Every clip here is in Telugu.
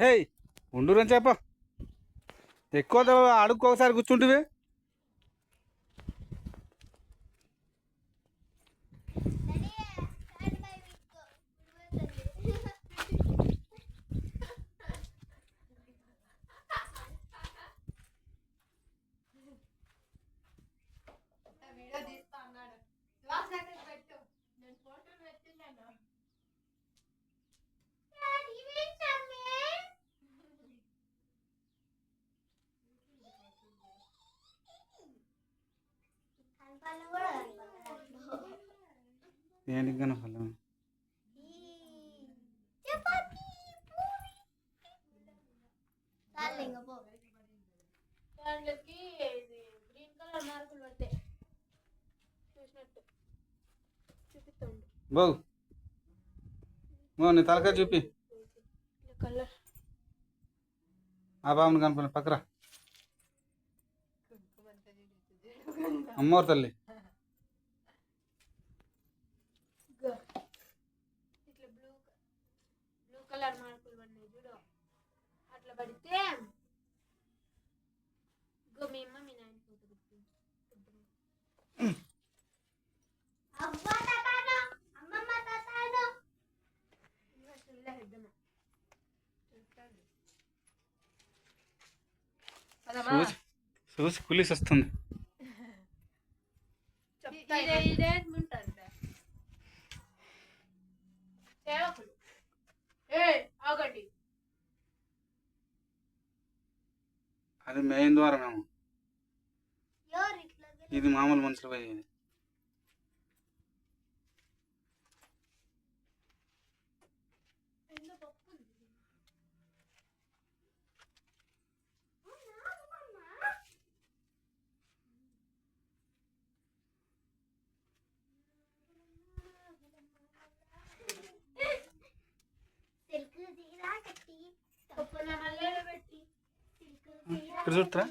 హే ఉండురని చెప్ప. ఎక్కువ అడుక్కు ఒకసారి కూర్చుంటివి. ఏంటి కనపడలేదు దాంట్లోకి గ్రీన్ కలర్ మార్కులు పట్టాయి చూసినట్టు చూపిస్తాండు బాగు నీ తలకాయ చూపి. కలర్. ఆ బాబుని కనపడలేదు పక్కరా. అమ్మవారు తల్లి. ఇట్లా బ్లూ బ్లూ కలర్ మార్కులు పడినాయి చూడు. అట్లా పడితే ఇగో మీ అమ్మ మీ నాయన ఫోటో చూసి కులిసి వస్తుంది. అది మెయిన్ ద్వారా మేము ఇది మామూలు మనుషులు పోయేది. ఇక్కడ చూడరా?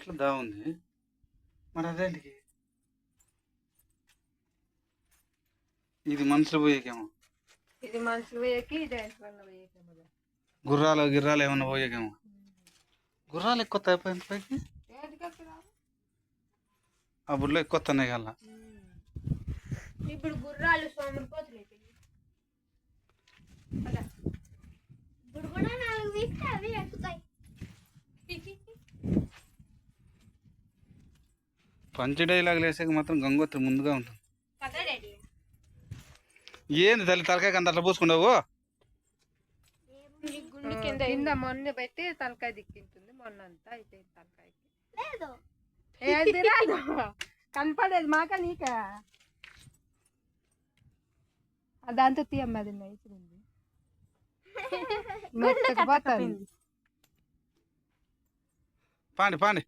ఇట్లా దా ఉంది మరి అదేంటికి ఇది మనుషులు పోయేకేమో. ఇది మనుషులు పోయేకి ఇది వల్ల పోయేకేమో గుర్రాలు గిర్రాలు ఏమన్నా పోయేకేమో. గుర్రాలు ఎక్కువ అయిపోయింది పైకి? ఆ బుర్రలో ఎక్కువ తన్నాయి కల్లా ఇప్పుడు గుర్రాలు సోమరిపోతులు పంచి డైలాగ్ వేసాక మాత్రం గంగోత్రి ముందుగా ఉంటుంది. ఏంది తల్లి తలకాయ కంత అట్లా పూసుకున్నావు? కింద మొన్న పెట్టి తలకాయ దిక్కింటుంది మొన్న అంతా అయిపోయింది తలకాయకి. లేదు. ఏది రాదు. కనపడేది మాక నీక? దాంతో తీయమ్మ అది నైస్ ఉంది. మెత్తగా పోతుంది. పాండి పాండి.